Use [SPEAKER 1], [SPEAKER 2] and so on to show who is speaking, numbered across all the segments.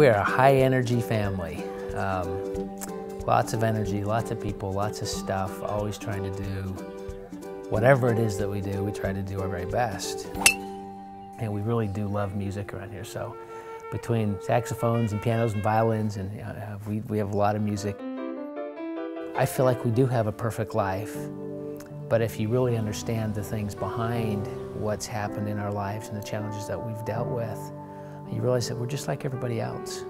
[SPEAKER 1] We are a high energy family. Um, lots of energy, lots of people, lots of stuff, always trying to do whatever it is that we do, we try to do our very best. And we really do love music around here. So between saxophones and pianos and violins, and uh, we, we have a lot of music. I feel like we do have a perfect life. But if you really understand the things behind what's happened in our lives and the challenges that we've dealt with, you realize that we're just like everybody else.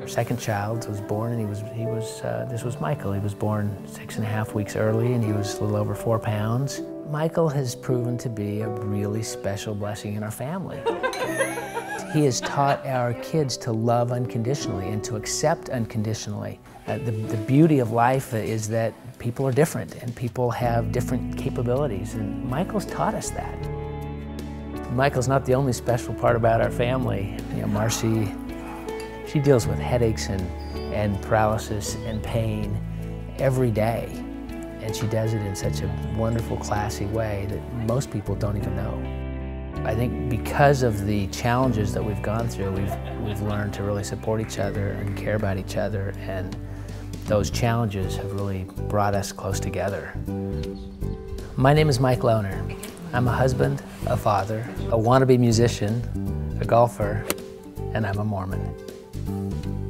[SPEAKER 1] Our second child was born, and he was, he was uh, this was Michael. He was born six and a half weeks early, and he was a little over four pounds. Michael has proven to be a really special blessing in our family. he has taught our kids to love unconditionally and to accept unconditionally. Uh, the, the beauty of life is that people are different and people have different capabilities, and Michael's taught us that. Michael's not the only special part about our family. You know, Marcy, she deals with headaches and, and paralysis and pain every day. And she does it in such a wonderful, classy way that most people don't even know. I think because of the challenges that we've gone through, we've, we've learned to really support each other and care about each other. And those challenges have really brought us close together. My name is Mike Lohner. I'm a husband, a father, a wannabe musician, a golfer, and I'm a Mormon.